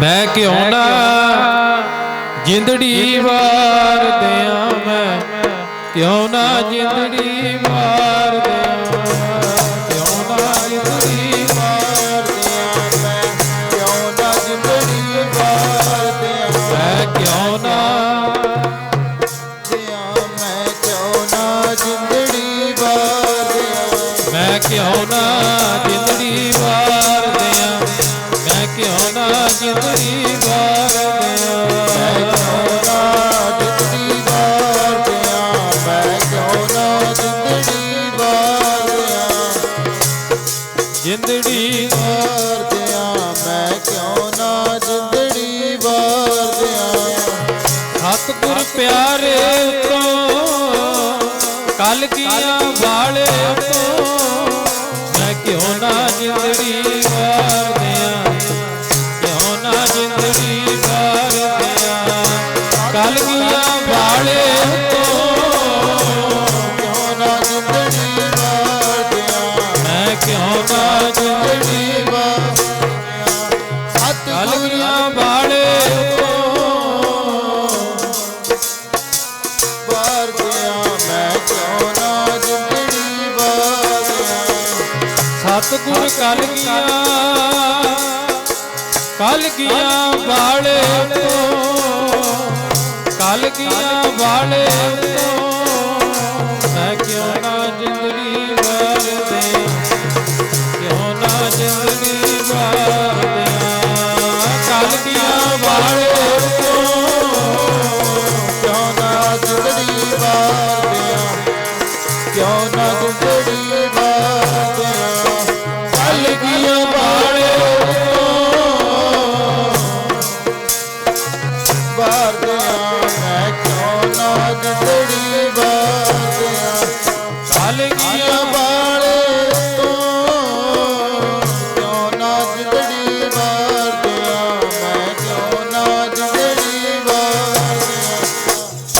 ਮੈਂ ਕਿਉਂ ਨਾ ਜਿੰਦੜੀ ਵਾਰ ਦਿਆਂ ਮੈਂ? ਕਿਉਂ ਨਾ ਜਿੰਦੜੀ ਵਾਰ ਦਿਆਂ ਕਿਉਂ ਨਾ ਜਿੰਦੜੀ ਵਾਰ ਦਿਆਂ ਮੈਂ? ਕਿਉਂ ਨਾ ਜਿੰਦੜੀ ਵਾਰ ਦਿਆਂ ਮੈਂ? ਕਿਉਂ ਨਾ ਦਿਆਂ ਮੈਂ? ਕਿਉਂ ਨਾ ਜਿੰਦੜੀ ਵਾਰ ਦਿਆਂ ਮੈਂ ਕਿਉਂ ਨਾ ਪਿਆਰੇ ਉਤੋਂ ਕਲ ਕੀਆਂ ਵਾਲੇ ਉਤੋਂ ਮੈਂ ਕਿਉਂ ਨਾ ਜਿੰਦੜੀ ਕਲ ਸਤਿਗੁਰ ਕੀਆਂ ਵਾਲੇ ਮੈਂ ਕਿਉਂ ਨਾ ਜਿੰਦੜੀ ਵਾਰ ਦਿਆਂ ਸਤਿਗੁਰ ਕਲ ਗਿਆ ਕਲ ਗਿਆ ਵਾਲੇ ਤੋਂ, ਕਲ ਗਿਆ